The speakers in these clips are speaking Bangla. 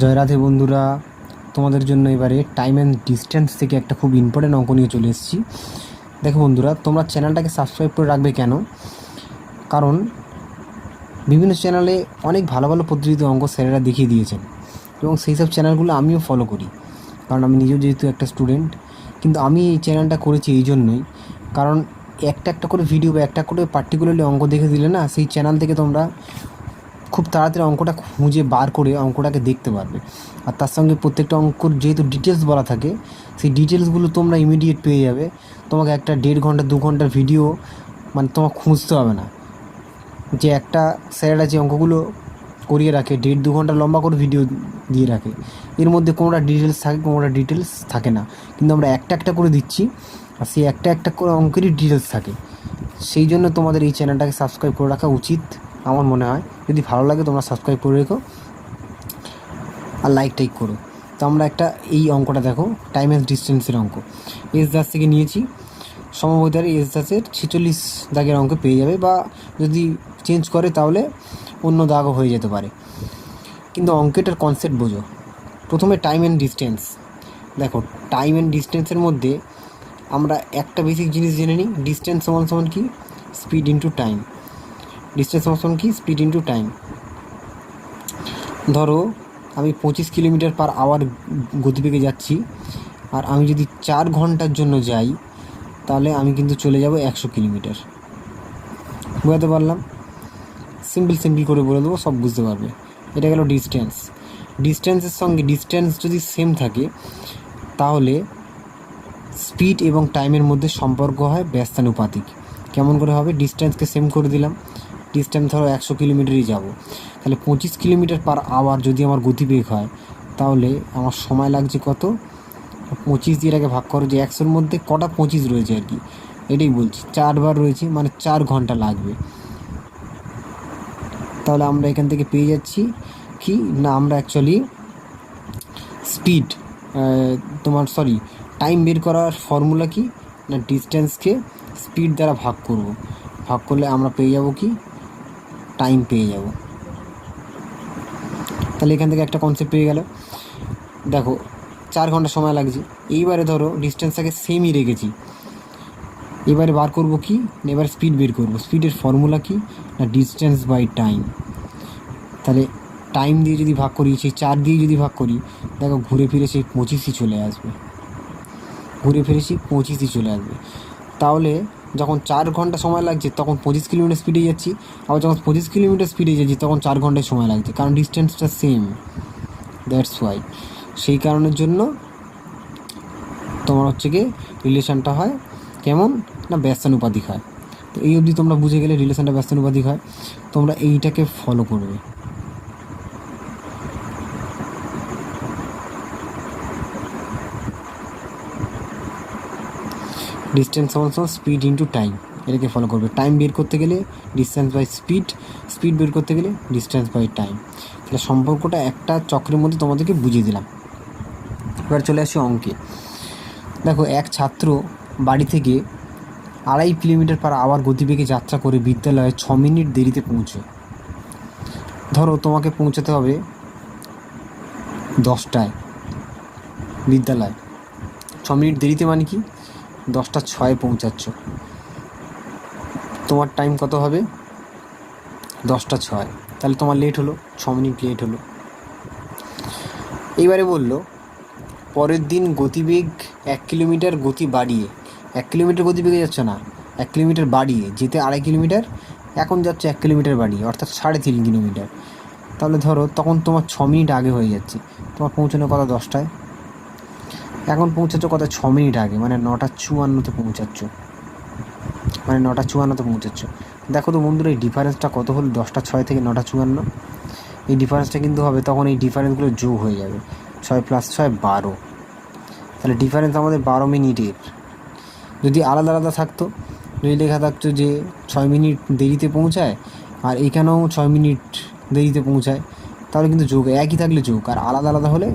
জয় রাধে বন্ধুরা, তোমাদের জন্য এবারে টাইম অ্যান্ড ডিস্টেন্স থেকে একটা খুব ইম্পর্টেন্ট অঙ্ক নিয়ে চলে এসেছি। দেখো বন্ধুরা, তোমরা চ্যানেলটাকে সাবস্ক্রাইব করে রাখবে কেন? কারণ বিভিন্ন চ্যানেলে অনেক ভালো ভালো পদ্ধতিতে অঙ্ক স্যারেরা দেখিয়ে দিয়েছেন এবং সেই সব চ্যানেলগুলো আমিও ফলো করি। কারণ আমি নিজেও যেহেতু একটা স্টুডেন্ট কিন্তু আমি এই চ্যানেলটা করেছি এই জন্যই। কারণ একটা একটা করে ভিডিও বা একটা করে পার্টিকুলারলি অঙ্ক দেখে দিলে না, সেই চ্যানেল থেকে তোমরা খুব তাড়াতাড়ি অঙ্কটা খুঁজে বার করে অঙ্কটাকে দেখতে পারবে। আর তার সঙ্গে প্রত্যেকটা অঙ্কর যেহেতু ডিটেলস বলা থাকে, সেই ডিটেলসগুলো তোমরা ইমিডিয়েট পেয়ে যাবে। তোমাকে একটা দেড় ঘণ্টা, দু ঘণ্টার ভিডিও মানে তোমার খুঁজতে হবে না। যে একটা স্যারেরা যে অঙ্কগুলো করিয়ে রাখে, দেড়, দু ঘণ্টা লম্বা করে ভিডিও দিয়ে রাখে। এর মধ্যে কোনোটা ডিটেলস থাকে, কোনোটা ডিটেলস থাকে না। কিন্তু আমরা একটা একটা করে দিচ্ছি, আর সেই একটা একটা করে অঙ্কেরই ডিটেলস থাকে। সেই জন্য তোমাদের এই চ্যানেলটাকে সাবস্ক্রাইব করে রাখা উচিত, আমার মনে হয়। যদি ভালো লাগে তোমরা সাবস্ক্রাইব করে রেখো আর লাইক টাইক করো। তো আমরা একটা এই অঙ্কটা দেখো টাইম অ্যান্ড ডিস্টেন্সের অঙ্ক। এস দাস থেকে নিয়েছি সমবয়তারে এস দাসের ছেচল্লিশ দাগের অঙ্ক পেয়ে যাবে বা যদি চেঞ্জ করে তাহলে অন্য দাগও হয়ে যেতে পারে। কিন্তু অঙ্কেটার কনসেপ্ট বোঝো। প্রথমে টাইম অ্যান্ড ডিস্টেন্স দেখো টাইম অ্যান্ড ডিস্টেন্সের মধ্যে আমরা একটা বেসিক জিনিস জেনে নিই। ডিস্টেন্স সমান সমান কি? স্পিড ইন্টু টাইম ডিস্টেন্স সমান কি? স্পিড ইন্টু টাইম ধরো, আমি পঁচিশ কিলোমিটার পার আওয়ার গতিবেগে যাচ্ছি, আর আমি যদি চার ঘণ্টার জন্য যাই, তাহলে আমি কিন্তু চলে যাব একশো কিলোমিটার। বোঝাতে পারলাম? সিম্পল সিম্পল করে বলে দেবো, সব বুঝতে পারবে। এটা গেল ডিস্টেন্স ডিস্টেন্সের সঙ্গে ডিস্টেন্স যদি সেম থাকে, তাহলে স্পিড এবং টাইমের মধ্যে সম্পর্ক হয় ব্যস্তানুপাতিক। কেমন করে হবে? ডিস্টেন্সকে সেম করে দিলাম। ডিস্টেন্স ধরো একশো কিলোমিটারই যাব। তাহলে পঁচিশ কিলোমিটার পার আওয়ার যদি আমার গতিবেগ হয়, তাহলে আমার সময় লাগছে কত? পঁচিশ দিয়ে আগে ভাগ করো যে একশোর মধ্যে কটা পঁচিশ রয়েছে আর কি। এটাই বলছি, চারবার রয়েছে মানে চার ঘণ্টা লাগবে। তাহলে আমরা এখান থেকে পেয়ে যাচ্ছি কি? না, আমরা অ্যাকচুয়ালি স্পিড তোমার সরি টাইম বের করার ফর্মুলা কি? না ডিস্টেন্সকে স্পিড দ্বারা ভাগ করব। ভাগ করলে আমরা পেয়ে যাব কি? টাইম পেয়ে যাব। তাহলে এখান থেকে একটা কনসেপ্ট পেয়ে গেল। দেখো, চার ঘণ্টা সময় লাগছে। এইবারে ধরো ডিস্টেন্সটাকে সেমই রেখেছি। এবারে বার করব কি? এবার স্পিড বের করব। স্পিডের ফর্মুলা কি? না ডিস্টেন্স বাই টাইম তাহলে টাইম দিয়ে যদি ভাগ করি, সেই চার দিয়ে যদি ভাগ করি, দেখো, ঘুরে ফিরে সেই পঁচিশই চলে আসবে। ঘুরে ফিরে সেই পঁচিশই চলে আসবে। তাহলে যখন চার ঘণ্টা সময় লাগছে, তখন পঁচিশ কিলোমিটার স্পিডে যাচ্ছি। আবার যখন পঁচিশ কিলোমিটার স্পিডে যাচ্ছি, তখন চার ঘন্টায় সময় লাগছে। কারণ ডিস্টেন্সটা সেম দ্যাটস ওয়াই সেই কারণের জন্য তোমার হচ্ছে গিয়ে রিলেশানটা হয় কেমন? না ব্যস্তানুপাতিক হয়। তো এই অবধি তোমরা বুঝে গেলে রিলেশনটা ব্যস্তানুপাতিক হয়। তোমরা এইটাকে ফলো করবে। ডিস্টেন্স সমান সমান স্পিড ইন্টু টাইম এটাকে ফলো করবে। টাইম বের করতে গেলে ডিস্টেন্স বাই স্পিড স্পিড বের করতে গেলে ডিস্টেন্স বাই টাইম তাহলে সম্পর্কটা একটা চক্রের মধ্যে তোমাদেরকে বুঝিয়ে দিলাম। এবার চলে আসি অঙ্কে। দেখো, এক ছাত্র বাড়ি থেকে আড়াই কিলোমিটার পার আওয়ার গতিবেগে যাত্রা করে বিদ্যালয়ে ছ মিনিট দেরিতে পৌঁছে। ধরো, তোমাকে পৌঁছাতে হবে দশটায় বিদ্যালয়। ছ মিনিট দেরিতে মানে কি? দশটা ছয়ে পৌঁছাচ্ছ। তোমার টাইম কত হবে? দশটা ছয়। তাহলে তোমার লেট হলো, ছ মিনিট লেট হলো। এইবারে বলল, পরের দিন গতিবেগ এক কিলোমিটার গতি বাড়িয়ে। এক কিলোমিটার গতিবেগে যাচ্ছ না, এক কিলোমিটার বাড়িয়ে। যেতে আড়াই কিলোমিটার, এখন যাচ্ছে এক কিলোমিটার বাড়িয়ে, অর্থাৎ সাড়ে তিন কিলোমিটার। তাহলে ধরো, তখন তোমার ছ মিনিট আগে হয়ে যাচ্ছে। তোমার পৌঁছানোর কথা দশটায়। এখন পৌঁছাচ্ছ কত? ছ মিনিট আগে মানে নটা চুয়ান্নতে পৌঁছাচ্ছ। মানে নটা চুয়ান্নতে পৌঁছাচ্ছ। দেখো তো বন্ধুরা, এই ডিফারেন্সটা কত হলো? দশটা ছয় থেকে নটা চুয়ান্ন। এই ডিফারেন্সটা কিন্তু হবে তখন এই ডিফারেন্সগুলো যোগ হয়ে যাবে। ছয় প্লাস ছয়, বারো। তাহলে ডিফারেন্স আমাদের বারো মিনিটের। যদি আলাদা আলাদা থাকতো, যদি লেখা থাকতো যে ছয় মিনিট দেরিতে পৌঁছায়, আর এখানেও ছয় মিনিট দেরিতে পৌঁছায় তাহলে কিন্তু যোগ, একই থাকলে যোগ, আর আলাদা আলাদা হলে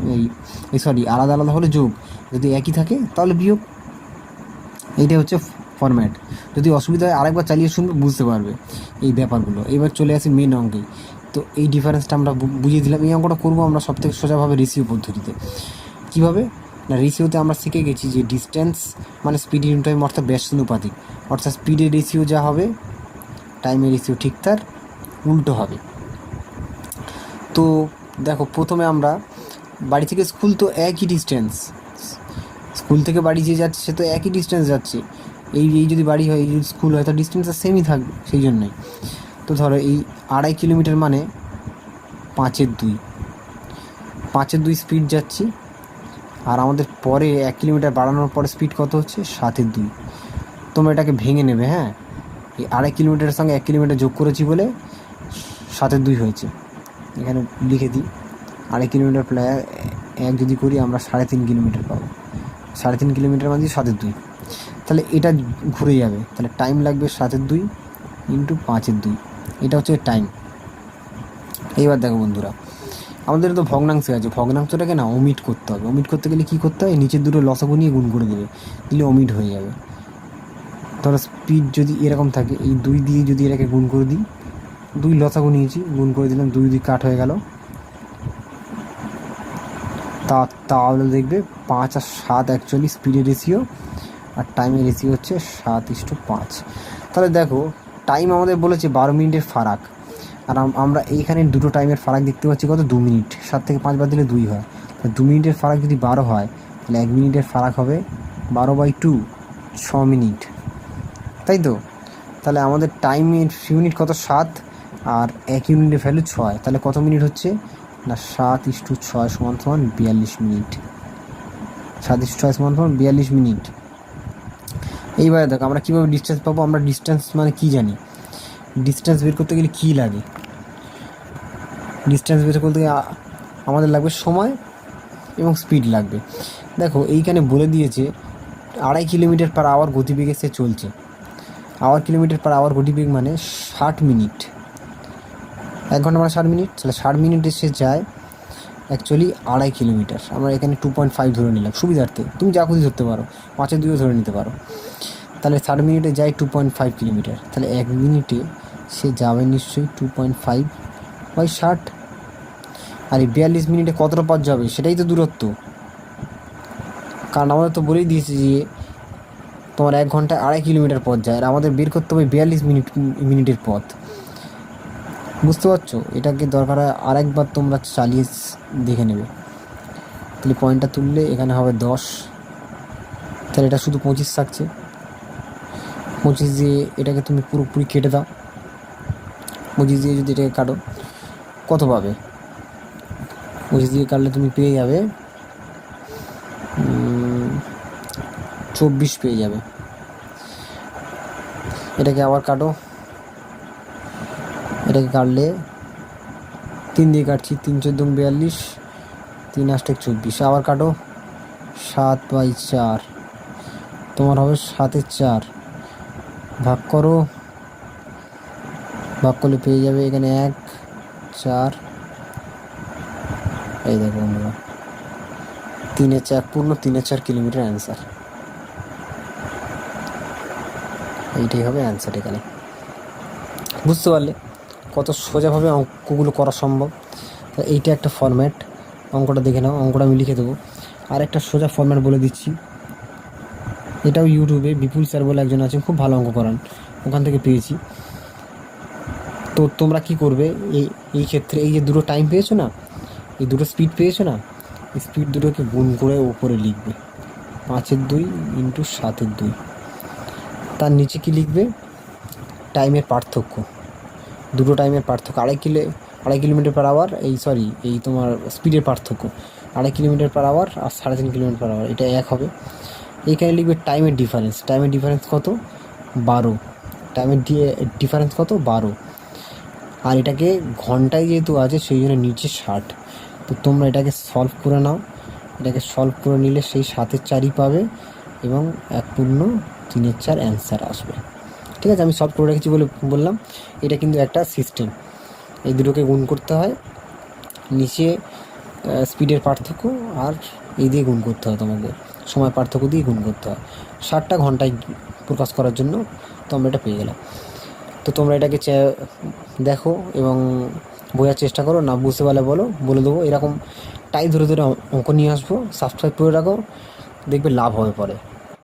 এই সরি আলাদা আলাদা হলে যোগ, যদি একই থাকে তাহলে বিয়োগ। এইটাই হচ্ছে ফরম্যাট যদি অসুবিধা হয় আরেকবার চালিয়ে শুনবে বুঝতে পারবে এই ব্যাপারগুলো। এবার চলে আসি মেন অঙ্কে। তো এই ডিফারেন্সটা আমরা বুঝিয়ে দিলাম। এই অঙ্কটা করব আমরা সব থেকে সোজাভাবে রেশিও পদ্ধতিতে। কীভাবে? না রেশিওতে আমরা শিখে গেছি যে ডিস্টেন্স মানে স্পিড ইন টাইম অর্থাৎ ব্যস্তানুপাতিক অর্থাৎ স্পিডের রেশিও যা হবে টাইমের রেশিও ঠিক তার, উল্টো হবে। তো দেখো, প্রথমে আমরা বাড়ি থেকে স্কুল তো একই ডিস্টেন্স স্কুল থেকে বাড়ি যে যাচ্ছে, সে তো একই ডিস্টেন্স যাচ্ছে। এই এই যদি বাড়ি হয়, এই যদি স্কুল হয় তো ডিস্টেন্সটা সেমই থাকবে, সেই জন্যই। তো ধরো, এই আড়াই কিলোমিটার মানে পাঁচের দুই। পাঁচের দুই স্পিড যাচ্ছি, আর আমাদের পরে এক কিলোমিটার বাড়ানোর পরে স্পিড কত হচ্ছে? সাতের দুই। তোমরা এটাকে ভেঙে নেবে হ্যাঁ? এই আড়াই কিলোমিটারের সঙ্গে এক কিলোমিটার যোগ করেছি বলে সাতের দুই হয়েছে। এখানে লিখে দিই। আড়াই কিলোমিটার প্রায়, এক যদি করি আমরা সাড়ে তিন কিলোমিটার পাবো। সাড়ে তিন কিলোমিটার মানে সাতের দুই। তাহলে এটা ঘুরে যাবে। তাহলে টাইম লাগবে সাতের দুই ইন্টু পাঁচের দুই। এটা হচ্ছে টাইম এইবার দেখো বন্ধুরা, আমাদের তো ভগ্নাংশ আছে। ভগ্নাংশটাকে না অমিট করতে হবে। অমিট করতে গেলে কী করতে হয়? নিচের দুটো লসাগু নিয়ে গুণ করে দেবে। দিলে অমিট হয়ে যাবে। ধরো স্পিড যদি এরকম থাকে, এই দুই দিয়ে যদি এটাকে গুণ করে দিই দুই লসাগু নিয়েছি, গুণ করে দিলাম, দুই দুই কাট হয়ে গেল। তা, তাহলে দেখবে পাঁচ আর সাত অ্যাকচুয়ালি স্পিডের রেশিও আর টাইমের রেশিও হচ্ছে সাত ইস্টু পাঁচ। তাহলে দেখো টাইম আমাদের বলেছে বারো মিনিটের ফারাক। আর আম- আমরা এইখানে দুটো টাইমের ফারাক দেখতে পাচ্ছি, কত? দু মিনিট। সাত থেকে পাঁচ বার দিলে দুই হয়। তা দু মিনিটের ফারাক যদি বারো হয়, তাহলে এক মিনিটের ফারাক হবে বারো বাই টু ছ মিনিট। তাই তো? তাহলে আমাদের টাইমের ইউনিট কত? সাত। আর এক ইউনিটের ভ্যালু ছয়। তাহলে কত মিনিট হচ্ছে? না, সাত ইস্টু ছয় সমান সমান বিয়াল্লিশ মিনিট। সাত ইস্টু ছয় সমান সমান বিয়াল্লিশ মিনিট। এইবারে দেখো, আমরা কীভাবে ডিস্টেন্স পাবো? আমরা ডিস্টেন্স মানে কী জানি? ডিস্টেন্স বের করতে গেলে কী লাগে? ডিস্টেন্স বের করতে গেলে আমাদের লাগবে সময় এবং স্পিড লাগবে। দেখো, এইখানে বলে দিয়েছে, আড়াই কিলোমিটার পার আওয়ার গতিবেগে সে চলছে। আওয়ার কিলোমিটার পার আওয়ার গতিবেগ মানে ষাট মিনিট। এক ঘণ্টা মানে ষাট মিনিট। তাহলে ষাট মিনিটে সে যায় অ্যাকচুয়ালি আড়াই কিলোমিটার। আমরা এখানে টু পয়েন্ট ফাইভ ধরে নিলাম, সুবিধার্থে। তুমি যা খুশি ধরতে পারো পাঁচের দুইও ধরে নিতে পারো। তাহলে ষাট মিনিটে যায় টু পয়েন্ট ফাইভ কিলোমিটার। তাহলে এক মিনিটে সে যাবে নিশ্চয়ই টু পয়েন্ট ফাইভ বাই ষাট। আর এই বিয়াল্লিশ মিনিটে কতটা পথ যাবে, সেটাই তো দূরত্ব। কারণ আমাদের তো বলেই দিয়েছে যে তোমার এক ঘন্টায় আড়াই কিলোমিটার পথ যায়, আর আমাদের বের করতে হবে বিয়াল্লিশ মিনিট মিনিটের পথ। বুঝতে পারছ? এটাকে দরকার হয় আরেকবার তোমরা চালিয়ে দেখে নেবে। তাহলে পয়েন্টটা তুললে এখানে হবে দশ। তাহলে এটা শুধু পঁচিশ থাকছে। পঁচিশ দিয়ে এটাকে তুমি পুরোপুরি কেটে দাও। পঁচিশ দিয়ে যদি এটাকে কাটো, কত পাবে? পঁচিশ দিয়ে কাটলে তুমি পেয়ে যাবে চব্বিশ পেয়ে যাবে। এটাকে আবার কাটো। এটাকে কাটলে তিন দিয়ে কাটছি, তিন চোদ্দ বিয়াল্লিশ, তিন আষ্টে চব্বিশ। আবার কাটো, সাত বাই চার। তোমার হবে সাতের চার। ভাগ করো, ভাগ করলে পেয়ে যাবে এখানে এক, চার। এই দেখো বন্ধুরা তিনের চার, পূর্ণ তিনের চার কিলোমিটার অ্যান্সার এইটাই হবে অ্যান্সার এখানে। বুঝতে পারলে? কত সোজাভাবে অঙ্কগুলো করা সম্ভব। তো এইটা একটা ফর্ম্যাট অঙ্কটা দেখে নাও, অঙ্কটা আমি লিখে দেবো। আর একটা সোজা ফর্ম্যাট বলে দিচ্ছি। এটাও ইউটিউবে বিপুল স্যার বলে একজন আছেন, খুব ভালো অঙ্ক করান। ওখান থেকে পেয়েছি। তো তোমরা কি করবে? এই এই ক্ষেত্রে এই যে দুটো টাইম পেয়েছ না, এই দুটো স্পিড পেয়েছ না স্পিড দুটোকে গুণ করে ওপরে লিখবে। পাঁচের দুই ইন্টু সাতের দুই। তার নিচে কি লিখবে? টাইমের পার্থক্য। দুটো টাইমের পার্থক্য, আড়াই কিলো, আড়াই কিলোমিটার পার আওয়ার এই সরি এই তোমার স্পিডের পার্থক্য। আড়াই কিলোমিটার পার আওয়ার আর সাড়ে তিন কিলোমিটার পার আওয়ার এটা এক হবে। এইখানে লিখবে টাইমের ডিফারেন্স টাইমের ডিফারেন্স কত? বারো। টাইমের ডিফারেন্স কত? বারো। আর এটাকে ঘন্টায় যেহেতু আছে, সেই জন্য নিচে ষাট। তো তোমরা এটাকে সলভ করে নাও। এটাকে সলভ করে নিলে সেই সাতের চারই পাবে এবং এক পূর্ণ তিনের চার অ্যান্সার আসবে। ঠিক আছে, আমি সব করে রেখেছি বলে বললাম। এটা কিন্তু একটা সিস্টেম এই দুটোকে গুণ করতে হয়। নিচে স্পিডের পার্থক্য আর এই দিয়ে গুণ করতে হয় তোমাকে। সময় পার্থক্য দিয়ে গুণ করতে হয়। ষাটটা ঘন্টায় প্রকাশ করার জন্য তোমরা এটা পেয়ে গেলাম। তো তোমরা এটাকে দেখো এবং বোঝার চেষ্টা করো, না বুঝতে পারলে বলো, বলে দেবো। এরকম টাই ধরে ধরে অঙ্ক নিয়ে আসব। সাবস্ক্রাইব করে রাখো। দেখবে লাভ হবে পরে।